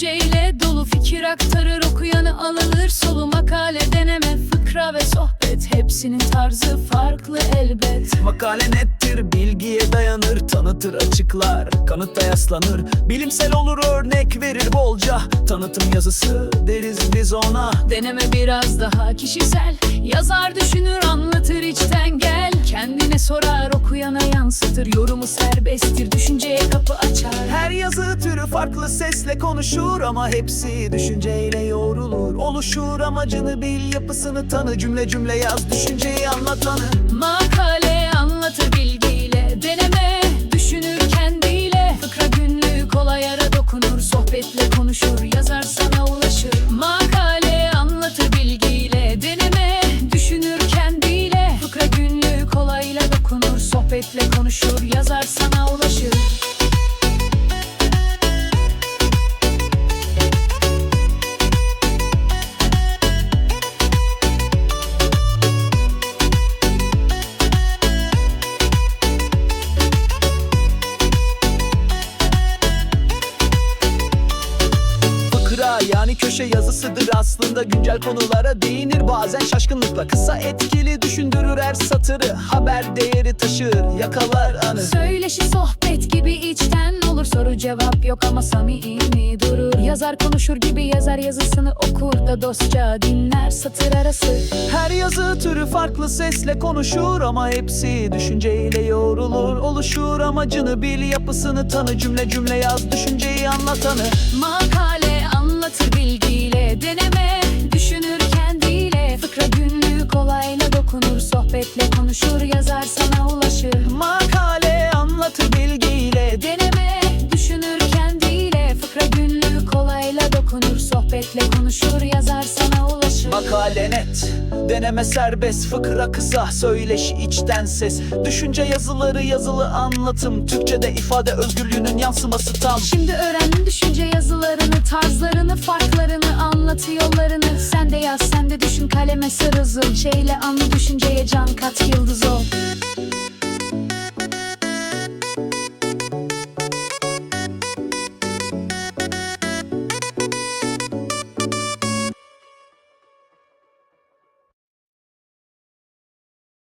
Düşünceyle dolu fikir aktarır okuyanı alınır Solu makale deneme fıkra ve sohbet Hepsinin tarzı farklı elbet Makale nettir, bilgiye dayanır, tanıtır, açıklar, kanıtta yaslanır. Bilimsel olur, örnek verir bolca. Tanıtım yazısı deriz biz ona. Deneme biraz daha kişisel Yazar düşünür anlatır içten gel Kendine sorar yansıtır Yorumu serbesttir düşünceye kapı açar Her yazı türü farklı sesle konuşur ama hepsi düşünceyle yoğrulur. Oluşur amacını bil, yapısını tanı, cümle cümle yaz, düşünceyi anlatanı. Sohbetle konuşur yani köşe yazısıdır aslında güncel konulara değinir bazen. Şaşkınlıkla Kısa etkili düşündürür her satırı haber değeri taşır yakalar anı. Söyleşi sohbet gibi içten olur Soru cevap yok ama samimi durur. Yazar konuşur gibi yazar yazısını okur da dostça dinler satır arası. Her yazı türü farklı sesle konuşur ama hepsi düşünceyle yoğrulur. Oluşur amacını bil yapısını tanı cümle cümle yaz düşünceyi anlatanı. Makale anlatır bilgiyle Deneme. Düşünür kendiyle Fıkra günlüğü kolayla dokunur Sohbetle konuşur yazar sana Sohbetle konuşur yazar sana ulaşır Makale net Deneme serbest fıkra kısa Söyleşi içten ses Düşünce yazıları yazılı anlatım Türkçe'de ifade özgürlüğünün yansıması tam Şimdi öğrendin düşünce yazılarını, tarzlarını, farklarını, anlatı yollarını. Sen de yaz, sen de düşün kaleme sarı zıl. Şeyle anlı düşünceye